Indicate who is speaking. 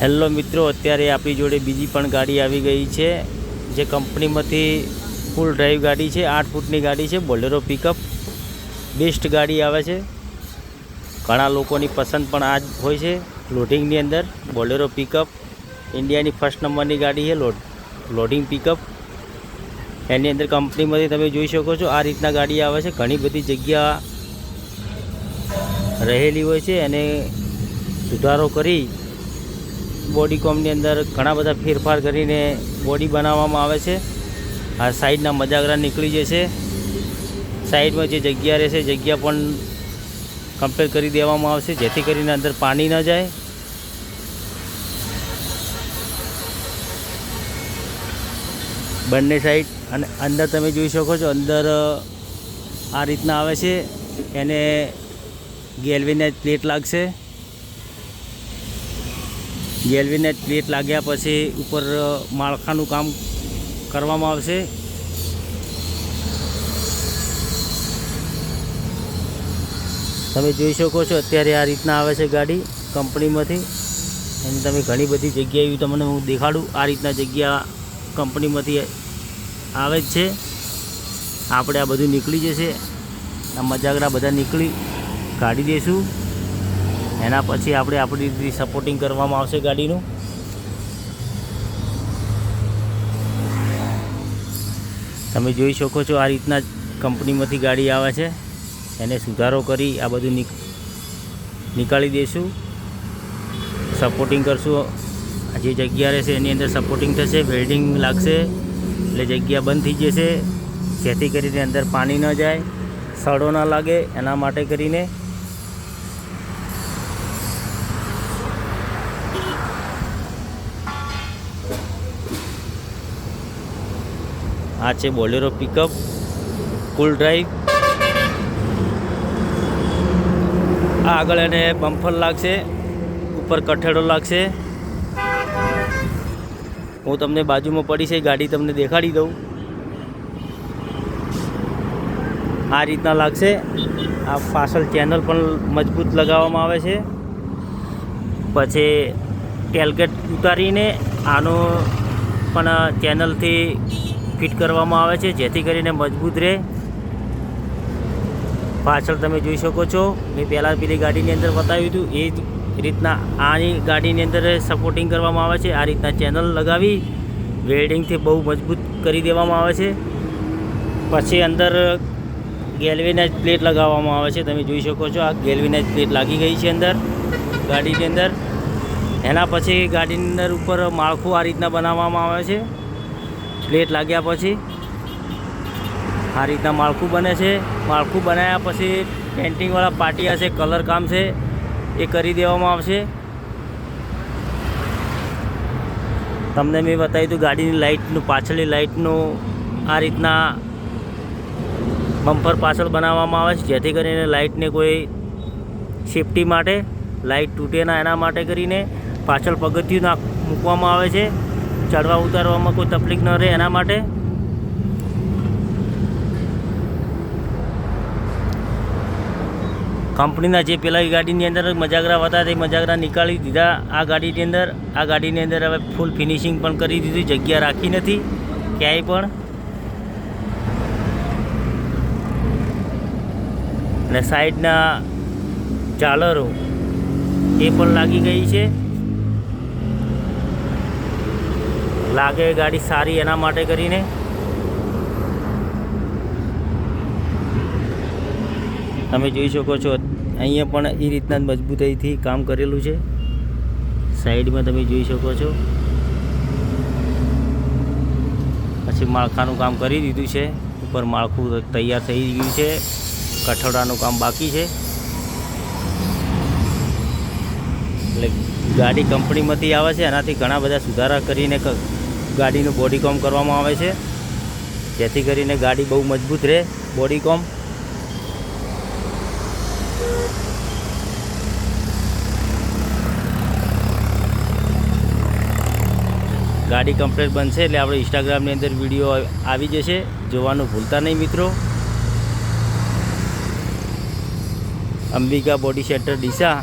Speaker 1: Hello મિત્રો, અત્યારે આપણી જોડે બીજી પણ ગાડી આવી ગઈ છે, જે કંપનીમાંથી ફૂલ ડ્રાઈવ ગાડી છે, આઠ ફૂટની ગાડી છે, બોલેરો પિકઅપ બેસ્ટ ગાડી આવે છે. ઘણા લોકોની પસંદ પણ આ જ હોય છે. લોડિંગની અંદર બોલેરો પિકઅપ ઇન્ડિયાની ફર્સ્ટ નંબરની ગાડી છે લોડ લોડિંગ પિકઅપ એની અંદર કંપનીમાંથી તમે જોઈ શકો છો, આ રીતના ગાડી આવે છે. ઘણી બધી જગ્યા રહેલી હોય છે, અને સુધારો કરી બોડી કોમની અંદર ઘણા બધા ફેરફાર કરીને બોડી બનાવવામાં આવે છે. આ સાઈડના મજાગરા નીકળી જશે. સાઈડમાં જે જગ્યા રહેશે, જગ્યા પણ કમ્પ્લીટ કરી દેવામાં આવશે, જેથી કરીને અંદર પાણી ન જાય. બંને સાઈડ અને અંદર તમે જોઈ શકો છો, અંદર આ રીતના આવે છે. એને ગેલ્વિનેટ પ્લેટ લાગશે. ગેલ્વિનેટ પ્લેટ લાગ્યા પછી ઉપર માળખાનું કામ કરવામાં આવશે. તમે જોઈ શકો છો, અત્યારે આ રીતના આવે છે ગાડી કંપનીમાંથી. અને તમે ઘણી બધી જગ્યાએ એવી તમને હું દેખાડું, આ રીતના જગ્યા કંપનીમાંથી આવે જ છે. આપણે આ બધું નીકળી જશે. આ મજાગરા બધા નીકળી કાઢી દઈશું એના પછી આપણે આપણી રીતે સપોર્ટિંગ કરવામાં આવશે ગાડીનું. તમે જોઈ શકો છો આ રીતના કંપનીમાંથી ગાડી આવે છે. એને સુધારો કરી આ બધું નીકાળી દઈશું. સપોર્ટિંગ કરશું. જે જગ્યા રહેશે એની અંદર સપોર્ટિંગ થશે વેલ્ડિંગ લાગશે. એટલે જગ્યા બંધ થઈ જશે. જેથી કરીને અંદર પાણી ન જાય, સડો ના લાગે. એના માટે કરીને આ છે બોલેરો પિકઅપ ફૂલ ડ્રાઈવ આગળ એને બમ્ફર લાગશે, ઉપર કઠેડો લાગશે. હું તમને બાજુમાં પડી છે, ગાડી તમને દેખાડી દઉં. આ રીતના લાગશે. આ પાછળ ચેનલ પણ મજબૂત લગાવવામાં આવે છે. પછી ટેલગેટ ઉતારીને આનો પણ ચેનલથી ફિટ કરવામાં આવે છે, જેથી કરીને મજબૂત રહે. પાછળ તમે જોઈ શકો છો, મેં પહેલાં પેલી ગાડીની અંદર બતાવ્યું હતું, એ જ રીતના આની ગાડીની અંદર સપોર્ટિંગ કરવામાં આવે છે. આ રીતના ચેનલ લગાવી વેલ્ડિંગથી બહુ મજબૂત કરી દેવામાં આવે છે. પછી અંદર ગેલ્વેનાઇઝ પ્લેટ લગાવવામાં આવે છે, તમે જોઈ શકો છો, આ ગેલ્વેનાઇઝ પ્લેટ લાગી ગઈ છે અંદર, ગાડીની અંદર. એના પછી ગાડીની અંદર ઉપર માળખું આ રીતના બનાવવામાં આવે છે. પ્લેટ લાગ્યા પછી આ રીતના માળખું બને છે. માળખું બનાવ્યા પછી પેન્ટિંગવાળા પાટિયા છે કલર કામ છે, એ કરી દેવામાં આવશે. તમને મેં બતાવ્યું હતું ગાડીની લાઇટનું, પાછળની લાઇટનું આ રીતના બમ્પર પાછળ બનાવવામાં આવે છે, જેથી કરીને લાઇટને કોઈ સેફટી માટે, લાઇટ તૂટે ના એના માટે કરીને પાછળ પગથિયું નાખ, મૂકવામાં આવે છે. ચડવા ઉતારવામાં કોઈ તકલીફ ન રહે એના માટે. કંપનીના જે પેલા ગાડીની અંદર મજાગરા હતા તે મજાગરા નીકાળી દીધા આ ગાડીની અંદર. આ ગાડીની અંદર હવે ફૂલ ફિનિશિંગ પણ કરી દીધું, જગ્યા રાખી નથી ક્યાંય પણ. અને સાઈડના ઝાલરો એ પણ લાગી ગઈ છે. લાગે ગાડી સારી એના માટે કરીને. તમે જોઈ શકો છો, અહીંયા પણ એ રીતના મજબૂતાઈથી કામ કરેલું છે. સાઈડમાં તમે જોઈ શકો છો. પછી માળખાનું કામ કરી દીધું છે. ઉપર માળખું તૈયાર થઈ ગયું છે. કઠોડાનું કામ બાકી છે. એટલે ગાડી કંપનીમાંથી આવે છે, એનાથી ઘણા બધા સુધારા કરીને ગાડીનું બોડી કોમ કરવામાં આવે છે. જેથી કરીને ગાડી બહુ મજબૂત રહે બોડી કોમ ગાડી કમ્પ્લેટ બનશે એટલે આપણે ઇન્સ્ટાગ્રામની અંદર વીડિયો આવી જશે. જોવાનું ભૂલતા નહીં મિત્રો. Ambika body centre Deesa.